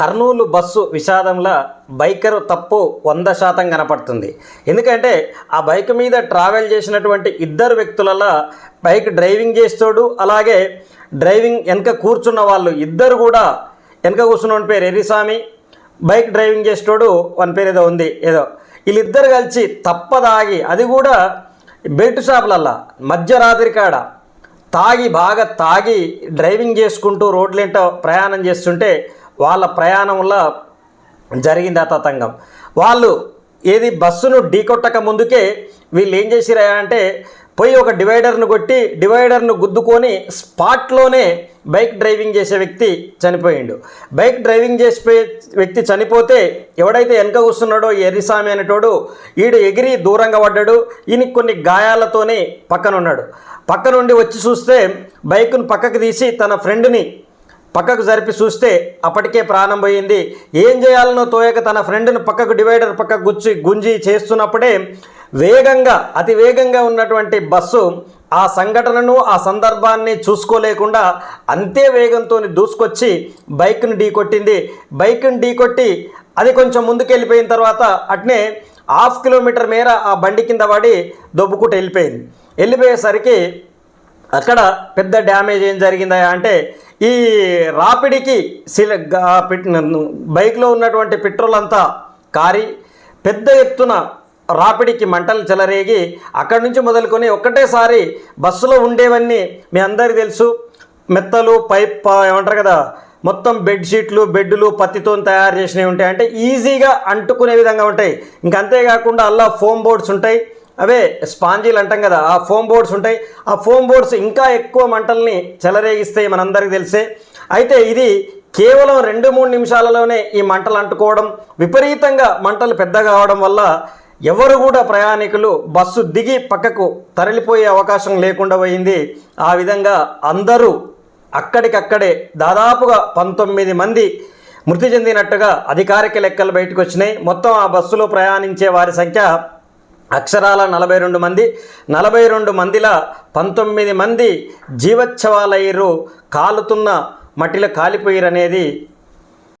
Kurnool bus విషాదంలో biker తప్పు వంద శాతం కనపడుతుంది. ఎందుకంటే ఆ బైక్ మీద ట్రావెల్ చేసినటువంటి ఇద్దరు వ్యక్తులలో బైక్ డ్రైవింగ్ చేస్తాడు అలాగే డ్రైవింగ్ వెనక కూర్చున్న వాళ్ళు ఇద్దరు కూడా వెనక కూర్చున్న పేరు ఎరిస్వామి బైక్ డ్రైవింగ్ చేసేటోడు వన్ పేరు ఏదో ఉంది ఏదో. వీళ్ళిద్దరు కలిసి తప్పదాగి అది కూడా బెల్ట్ షాపులల్లా మధ్యరాత్రి కాడ తాగి బాగా తాగి డ్రైవింగ్ చేసుకుంటూ రోడ్లేంటో ప్రయాణం చేస్తుంటే వాళ్ళ ప్రయాణంలో జరిగింది ఆ తతంగం. వాళ్ళు ఏది బస్సును ఢీకొట్టక ముందుకే వీళ్ళు ఏం చేసిరా అంటే పోయి ఒక డివైడర్ను కొట్టి డివైడర్ను గుద్దుకొని స్పాట్లోనే బైక్ డ్రైవింగ్ చేసే వ్యక్తి చనిపోయిండు. బైక్ డ్రైవింగ్ చేసే వ్యక్తి చనిపోతే ఎవడైతే వెనక కూస్తున్నాడో ఎర్రిసామి ఎర్రిస్వామి అనేటోడు ఈడు ఎగిరి దూరంగా పడ్డాడు ఈయన కొన్ని గాయాలతోనే పక్కనున్నాడు. పక్కనుండి వచ్చి చూస్తే బైక్ను పక్కకు తీసి తన ఫ్రెండ్ని పక్కకు జరిపి చూస్తే అప్పటికే ప్రాణం పోయింది. ఏం చేయాలనో తోయక తన ఫ్రెండ్ను పక్కకు డివైడర్ పక్కకు గుచ్చి గుంజి చేస్తున్నప్పుడే వేగంగా అతి వేగంగా ఉన్నటువంటి బస్సు ఆ సంఘటనను ఆ సందర్భాన్ని చూసుకోలేకుండా అంతే వేగంతో దూసుకొచ్చి బైక్ను ఢీకొట్టింది. బైక్ను ఢీకొట్టి అది కొంచెం ముందుకెళ్ళిపోయిన తర్వాత అట్నే హాఫ్ కిలోమీటర్ మేర ఆ బండి కింద పడి దొబ్బుకుంటూ వెళ్ళిపోయింది. వెళ్ళిపోయేసరికి అక్కడ పెద్ద డ్యామేజ్ ఏం జరిగిందా అంటే ఈ రాపిడికి సిల బైక్లో ఉన్నటువంటి పెట్రోల్ అంతా కారి పెద్ద ఎత్తున రాపిడికి మంటలు చెలరేగి అక్కడి నుంచి మొదలుకొని ఒక్కటేసారి బస్సులో ఉండేవన్నీ మీ అందరికీ తెలుసు. మెత్తలు పైప్ ఏమంటారు కదా మొత్తం బెడ్షీట్లు బెడ్లు పత్తితో తయారు చేసినవి ఉంటాయి. అంటే ఈజీగా అంటుకునే విధంగా ఉంటాయి. ఇంక అంతేకాకుండా అలా ఫోమ్ బోర్డ్స్ ఉంటాయి. అవే స్పాంజీలు అంటాం కదా ఆ ఫోమ్ బోర్డ్స్ ఉంటాయి. ఆ ఫోమ్ బోర్డ్స్ ఇంకా ఎక్కువ మంటల్ని చెలరేగిస్తాయి మనందరికీ తెలిసే. అయితే ఇది కేవలం రెండు మూడు నిమిషాలలోనే ఈ మంటలు అంటుకోవడం విపరీతంగా మంటలు పెద్దగా అవడం వల్ల ఎవరు కూడా ప్రయాణికులు బస్సు దిగి పక్కకు తరలిపోయే అవకాశం లేకుండా పోయింది. ఆ విధంగా అందరూ అక్కడికక్కడే దాదాపుగా పంతొమ్మిది మంది మృతి చెందినట్టుగా అధికారిక లెక్కలు బయటకు వచ్చినాయి. మొత్తం ఆ బస్సులో ప్రయాణించే వారి సంఖ్య అక్షరాల నలభై రెండు మంది నలభై రెండు మందిలా పంతొమ్మిది మంది జీవోత్సవాలయ్యారు కాలుతున్న మట్టిలో కాలిపోయారు అనేది